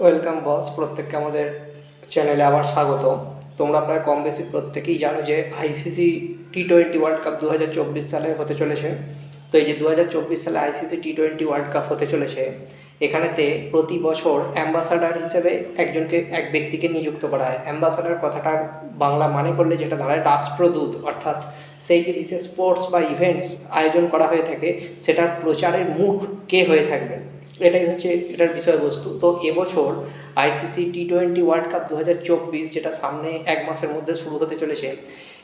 Welcome boss, প্রত্যেককে আমাদের চ্যানেলে আবার স্বাগত তোমরা প্রায় কম বেশি প্রত্যেকেই জানো যে ICC T twenty world cup দু হাজার চব্বিশ সালে হতে চলেছে। তো এই যে দু হাজার চব্বিশ সালে ICC T twenty world cup হতে চলেছে, এখানেতে প্রতি বছর অ্যাম্বাসাডার হিসেবে একজনকে, এক ব্যক্তিকে নিযুক্ত করা হয়। অ্যাম্বাসাডার কথাটার বাংলা মানে করলে যেটা দাঁড়ায়, রাষ্ট্রদূত। অর্থাৎ সেই যে বিশেষ স্পোর্টস বা ইভেন্টস আয়োজন করা হয়ে থাকে, সেটার প্রচারের মুখ কে হয়ে থাকবেন? এটাই হচ্ছে এটার বিষয়বস্তু। তো এবছর ICC T twenty world cup দু হাজার চব্বিশ যেটা সামনে এক মাসের মধ্যে শুরু হতে চলেছে,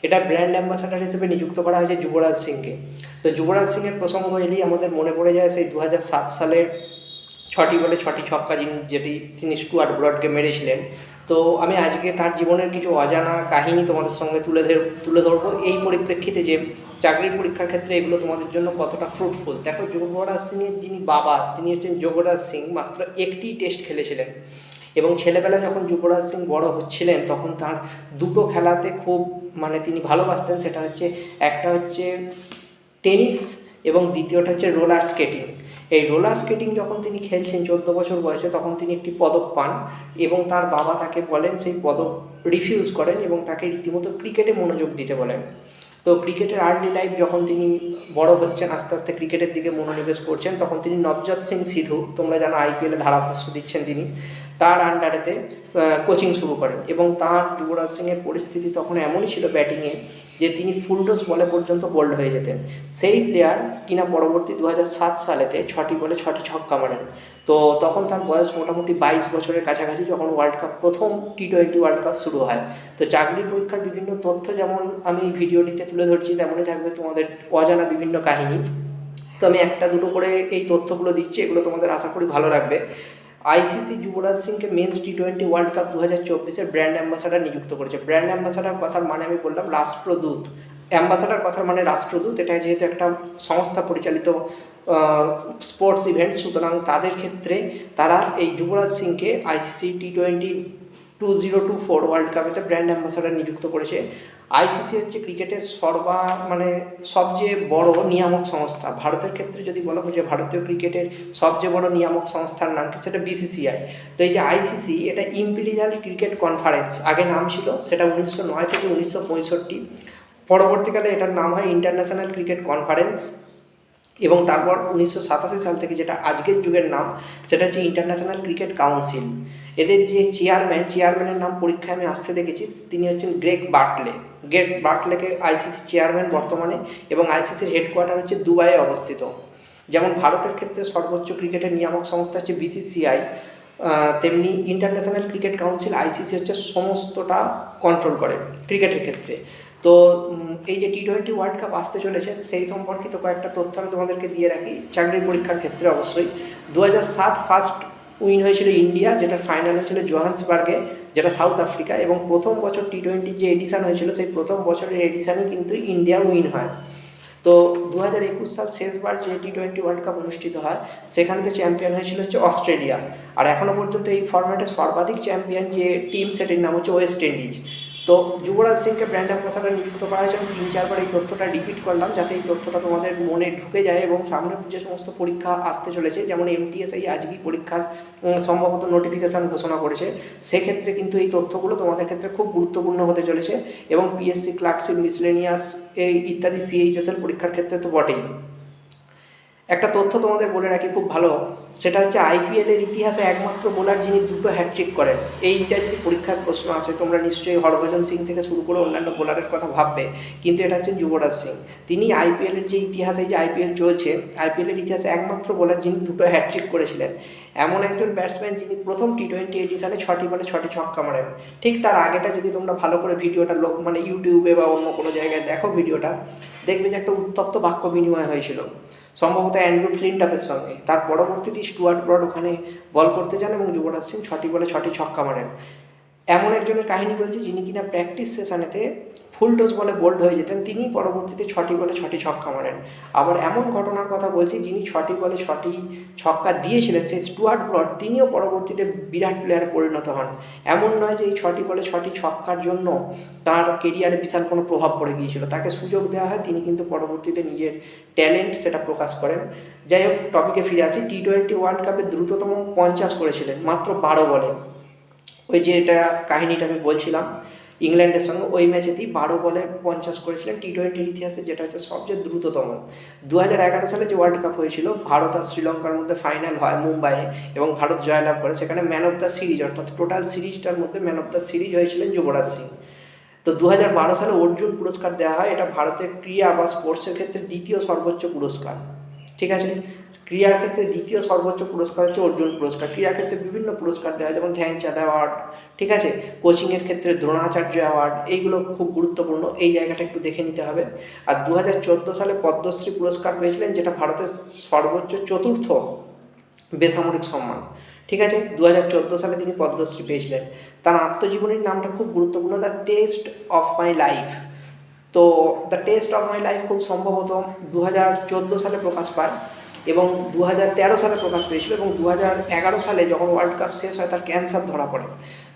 এটা ব্র্যান্ড অ্যাম্বাসাডার হিসেবে নিযুক্ত করা হয়েছে যুবরাজ সিংকে। তো যুবরাজ সিংয়ের প্রসঙ্গ এলেই আমাদের মনে পড়ে যায় সেই দু হাজার সাত সালের ছটি বলে ছটি ছক্কা যিনি যেটি তিনি স্টুয়ার্ট ব্রডকে মেরেছিলেন তো আমি আজকে তার জীবনের কিছু অজানা কাহিনী তোমাদের সঙ্গে তুলে ধর তুলে ধরবো। এই পরিপ্রেক্ষিতে যে চাকরির পরীক্ষার ক্ষেত্রে এগুলো তোমাদের জন্য কতটা ফ্রুটফুল দেখো যুবরাজ সিংয়ের যিনি বাবা, তিনি হচ্ছেন যোগরাজ সিং, মাত্র একটি টেস্ট খেলেছিলেন। এবং ছেলেবেলায় যখন যুবরাজ সিং বড় হচ্ছিলেন, তখন তার দুটো খেলাতে খুব মানে তিনি ভালোবাসতেন, সেটা হচ্ছে একটা হচ্ছে টেনিস এবং দ্বিতীয়টা হচ্ছে রোলার স্কেটিং এই রোলার স্কেটিং যখন তিনি খেলছেন চোদ্দ বছর বয়সে, তখন তিনি একটি পদক পান এবং তার বাবা তাকে বলেন সেই পদক রিফিউজ করেন এবং তাকে রীতিমতো ক্রিকেটে মনোযোগ দিতে বলেন। তো ক্রিকেটের আর্লি লাইফ যখন তিনি বড় হচ্ছেন, আস্তে আস্তে ক্রিকেটের দিকে মনোনিবেশ করছেন, তখন তিনি নবজাত সিং সিধু, তোমরা জানো আইপিএলে ধারাভাষ্য দিচ্ছেন তিনি তার আন্ডারেতে কোচিং শুরু করেন। এবং তার যুবরাজ সিংয়ের পরিস্থিতি তখন এমনই ছিল ব্যাটিংয়ে যে তিনি ফুল ফুলটস বলে পর্যন্ত বোল্ড হয়ে যেতেন। সেই প্লেয়ার কিনা পরবর্তী দু সালেতে ছটি বলে ছটি ছক্কা মারেন। তো তখন তার বয়স মোটামুটি বাইশ বছরের কাছাকাছি যখন ওয়ার্ল্ড কাপ প্রথম টি টোয়েন্টি ওয়ার্ল্ড কাপ শুরু হয়। তো চাকরি পরীক্ষার বিভিন্ন তথ্য যেমন আমি ভিডিওটিতে তুলে ধরছি, তেমনই থাকবে তোমাদের অজানা বিভিন্ন কাহিনী। তো আমি একটা দুটো করে এই তথ্যগুলো দিচ্ছি, এগুলো তোমাদের আশা করি ভালো লাগবে। আইসিসি যুবরাজ সিংকে men's T twenty world cup দু হাজার চব্বিশের ব্র্যান্ড অ্যাম্বাসাডার নিযুক্ত করেছে। ব্র্যান্ড অ্যাম্বাসাডার কথার মানে আমি বললাম রাষ্ট্রদূত। অ্যাম্বাসাডার কথার মানে রাষ্ট্রদূত এটা যেহেতু একটা সংস্থা পরিচালিত স্পোর্টস ইভেন্ট, সুতরাং তাদের ক্ষেত্রে তারা এই যুবরাজ সিংকে ICC T twenty two zero two four world কাপেতে brand ambassador নিযুক্ত করেছে। আইসিসি হচ্ছে ক্রিকেটের সর্বা মানে সবচেয়ে বড় নিয়ামক সংস্থা। ভারতের ক্ষেত্রে যদি বলা হয় যে ভারতীয় ক্রিকেটের সবচেয়ে বড় নিয়ামক সংস্থার নাম কি? সেটা বিসিসিআই তো এই যে আইসিসি এটা ইম্পিরিয়াল ক্রিকেট কনফারেন্স আগে নাম ছিল, সেটা উনিশশো নয় থেকে উনিশশো পঁয়ষট্টি। পরবর্তীকালে এটার নাম হয় ইন্টারন্যাশনাল ক্রিকেট কনফারেন্স এবং তারপর উনিশশো সাতাশি সাল থেকে যেটা আজকের যুগের নাম, সেটা হচ্ছে ইন্টারন্যাশনাল ক্রিকেট কাউন্সিল এদের যে চেয়ারম্যান চেয়ারম্যানের নাম পরীক্ষায় আমি আসতে দেখেছি, তিনি হচ্ছেন গ্রেগ বার্টলে গ্রেগ বার্টলেকে আইসিসি চেয়ারম্যান বর্তমানে এবং আইসিসির হেডকোয়ার্টার হচ্ছে দুবাইয়ে অবস্থিত। যেমন ভারতের ক্ষেত্রে সর্বোচ্চ ক্রিকেটের নিয়ামক সংস্থা হচ্ছে বিসিসিআই তেমনি ইন্টারন্যাশনাল ক্রিকেট কাউন্সিল আইসিসি হচ্ছে সমস্তটা কন্ট্রোল করে ক্রিকেটের ক্ষেত্রে। তো এই যে টি টোয়েন্টি ওয়ার্ল্ড কাপ আসতে চলেছে, সেই সম্পর্কিত কয়েকটা তথ্য আমি তোমাদেরকে দিয়ে রাখি। চাকরির পরীক্ষার ক্ষেত্রে অবশ্যই। দু সাত ফার্স্ট উইন হয়েছিল ইন্ডিয়া যেটা ফাইনাল হয়েছিল জোহান্সবার্গে, যেটা সাউথ আফ্রিকা, এবং প্রথম বছর টি টোয়েন্টির যে এডিশান হয়েছিল, সেই প্রথম বছরের এডিশানে কিন্তু ইন্ডিয়া উইন হয়। তো দু হাজার একুশ সাল শেষবার যে টি টোয়েন্টি ওয়ার্ল্ড কাপ অনুষ্ঠিত হয়, সেখানে চ্যাম্পিয়ন হয়েছিল হচ্ছে অস্ট্রেলিয়া। আর এখনও পর্যন্ত এই ফর্ম্যাটে সর্বাধিক চ্যাম্পিয়ন যে টিম সেটির নাম হচ্ছে ওয়েস্ট ইন্ডিজ তো যুবরাজ সিংকে ব্র্যান্ড অ্যাম্বাসাডার নিযুক্ত করা হয়েছে। আমি তিন চারবার এই তথ্যটা রিপিট করলাম যাতে এই তথ্যটা তোমাদের মনে ঢুকে যায় এবং সামনে যে সমস্ত পরীক্ষা আসতে চলেছে, যেমন এমটিএস এই আজকেই পরীক্ষার সম্ভবত নোটিফিকেশান ঘোষণা করেছে। সেক্ষেত্রে কিন্তু এই তথ্যগুলো তোমাদের ক্ষেত্রে খুব গুরুত্বপূর্ণ হতে চলেছে এবং পিএসসি ক্লার্কশিপ মিসলেনিয়াস এই ইত্যাদি সিএইচএসএল পরীক্ষার ক্ষেত্রে তো বটেই। একটা তথ্য তোমাদের বলে রাখি, খুব ভালো। সেটা হচ্ছে আইপিএলের ইতিহাসে একমাত্র বোলার যিনি দুটো হ্যাটট্রিক করেন। এইটা যদি পরীক্ষার প্রশ্ন আসে, তোমরা নিশ্চয়ই হরভজন সিং থেকে শুরু করে অন্যান্য বোলারের কথা ভাববে, কিন্তু এটা হচ্ছে যুবরাজ সিং। তিনি আইপিএলের যে ইতিহাসে যে আইপিএল চলছে আইপিএলের ইতিহাসে একমাত্র বোলার যিনি দুটো হ্যাটট্রিক করেছিলেন। এমন একজন ব্যাটসম্যান যিনি প্রথম টি টোয়েন্টি এডিশনে ছটি বলে ছটি ছক্কা মারেন। ঠিক তার আগেটা যদি তোমরা ভালো করে ভিডিওটা লোক মানে ইউটিউবে বা অন্য কোনো জায়গায় দেখো ভিডিওটা, দেখবে যে একটা উত্তপ্ত বাক্য বিনিময় হয়েছিল। সম্ভবত অ্যান্ড্রু ফ্লিনটাপের সঙ্গে। তার পরবর্তীতে স্টুয়ার্ট ব্রড ওখানে বল করতে যান এবং যুবরাজ সিং ছটি বলে ছটি ছক্কা মারেন। এমন একজনের কাহিনী বলছি যিনি কিনা প্র্যাকটিস সেশনেতে ফুল ডোজ বলে বোল্ড হয়ে যেতেন তিনি পরবর্তীতে ছটি বলে ছটি ছক্কা মারেন। আবার এমন ঘটনার কথা বলছি, যিনি ছটি বলে ছটি ছক্কা দিয়েছিলেন, সেই স্টুয়ার্ট ব্রড তিনিও পরবর্তীতে বিরাট প্লেয়ারে পরিণত হন। এমন নয় যে এই ছটি বলে ছটি ছক্কার জন্য তার কেরিয়ারে বিশাল কোনো প্রভাব পড়ে গিয়েছিল। তাকে সুযোগ দেওয়া হয়, তিনি কিন্তু পরবর্তীতে নিজের ট্যালেন্ট সেটা প্রকাশ করেন। যাই হোক টপিকে ফিরে আসি। টি টোয়েন্টি ওয়ার্ল্ড কাপে দ্রুততম পঞ্চাশ করেছিলেন, মাত্র বারো বলে। ওই যে এটা কাহিনীটা আমি বলছিলাম ইংল্যান্ডের সঙ্গে ওই ম্যাচেতেই বারো বলে পঞ্চাশ করেছিলেন টি টোয়েন্টির ইতিহাসে, যেটা হচ্ছে সবচেয়ে দ্রুততম। দু হাজার এগারো সালে যে ওয়ার্ল্ড কাপ হয়েছিল, ভারত আর শ্রীলঙ্কার মধ্যে ফাইনাল হয় মুম্বাইয়ে এবং ভারত জয়লাভ করে। সেখানে ম্যান অফ দ্য সিরিজ অর্থাৎ টোটাল সিরিজটার মধ্যে ম্যান অফ দ্য সিরিজ হয়েছিলেন যুবরাজ সিং। তো দু হাজার বারো সালে অর্জুন পুরস্কার দেওয়া হয়। এটা ভারতের ক্রীড়া বা স্পোর্টসের ক্ষেত্রে দ্বিতীয় সর্বোচ্চ পুরস্কার। ঠিক আছে? ক্রীড়ার ক্ষেত্রে দ্বিতীয় সর্বোচ্চ পুরস্কার হচ্ছে অর্জুন পুরস্কার। ক্রীড়ার ক্ষেত্রে বিভিন্ন পুরস্কার দেওয়া হয়, যেমন ধ্যানচাঁদ অ্যাওয়ার্ড, ঠিক আছে? কোচিংয়ের ক্ষেত্রে দ্রোণাচার্য অ্যাওয়ার্ড, এইগুলো খুব গুরুত্বপূর্ণ, এই জায়গাটা একটু দেখে নিতে হবে। আর দু হাজার চোদ্দ সালে পদ্মশ্রী পুরস্কার পেয়েছিলেন, যেটা ভারতের সর্বোচ্চ চতুর্থ বেসামরিক সম্মান, ঠিক আছে? দু হাজার চোদ্দ সালে তিনি পদ্মশ্রী পেয়েছিলেন। তার আত্মজীবনীর নামটা খুব গুরুত্বপূর্ণ, the test of my life তো the test of my life খুব সম্ভবত দু হাজার চোদ্দ সালে প্রকাশ পায় এবং দু হাজার তেরো সালে প্রকাশ পেয়েছিল এবং দু হাজার এগারো সালে যখন ওয়ার্ল্ড কাপ শেষ হয়, তার ক্যান্সার ধরা পড়ে।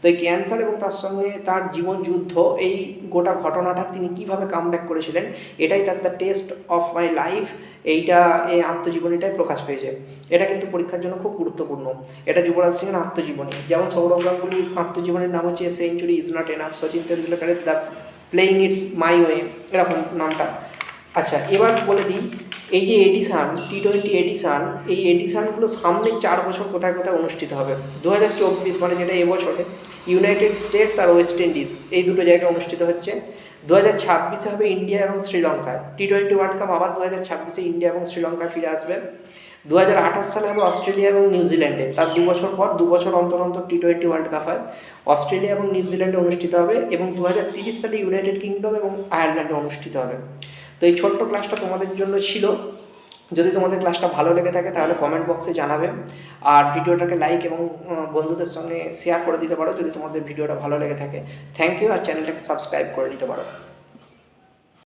তো এই ক্যান্সার এবং তার সঙ্গে তার জীবন যুদ্ধ, এই গোটা ঘটনাটা তিনি কীভাবে কামব্যাক করেছিলেন, এটাই তার the test of my life এইটা, এই আত্মজীবনীটাই প্রকাশ পেয়েছে। এটা কিন্তু পরীক্ষার জন্য খুব গুরুত্বপূর্ণ। এটা যুবরাজ সিংয়ের আত্মজীবনী। যেমন সৌরভ গাঙ্গুলির আত্মজীবনীর নাম হচ্ছে century is not enough Sachin তেন্ডুলকারের the playing it's my way এরকম নামটা। আচ্ছা এবার বলে দিই এই যে এডিশান, টি টোয়েন্টি এডিশান, এই এডিশানগুলো সামনের চার বছর কোথায় কোথায় অনুষ্ঠিত হবে? দু হাজার চব্বিশ মানে যেটা এবছরে ইউনাইটেড স্টেটস আর ওয়েস্ট ইন্ডিজ এই দুটো জায়গায় অনুষ্ঠিত হচ্ছে। দু হাজার ছাব্বিশে হবে ইন্ডিয়া এবং শ্রীলঙ্কায় টি টোয়েন্টি ওয়ার্ল্ড কাপ আবার দু হাজার ছাব্বিশে ইন্ডিয়া এবং শ্রীলঙ্কায় ফিরে আসবে। দু হাজার আঠাশ সালে হবে অস্ট্রেলিয়া এবং নিউজিল্যান্ডে তার দু বছর পর দু বছর অন্তর অন্তর টি টোয়েন্টি ওয়ার্ল্ড কাপ হয়। অস্ট্রেলিয়া এবং নিউজিল্যান্ডে অনুষ্ঠিত হবে এবং দু হাজার তিরিশ সালে ইউনাইটেড কিংডম এবং আয়ারল্যান্ডে অনুষ্ঠিত হবে। তো এই ছোট্ট ক্লাসটা তোমাদের জন্য ছিল। যদি তোমাদের ক্লাসটা ভালো লেগে থাকে, তাহলে কমেন্ট বক্সে জানাবে। আর ভিডিওটাকে লাইক এবং বন্ধুদের সঙ্গে শেয়ার করে দিতে পারো। যদি তোমাদের ভিডিওটা ভালো লেগে থাকে থ্যাংক ইউ আর চ্যানেলটাকে সাবস্ক্রাইব করে দিতে পারো।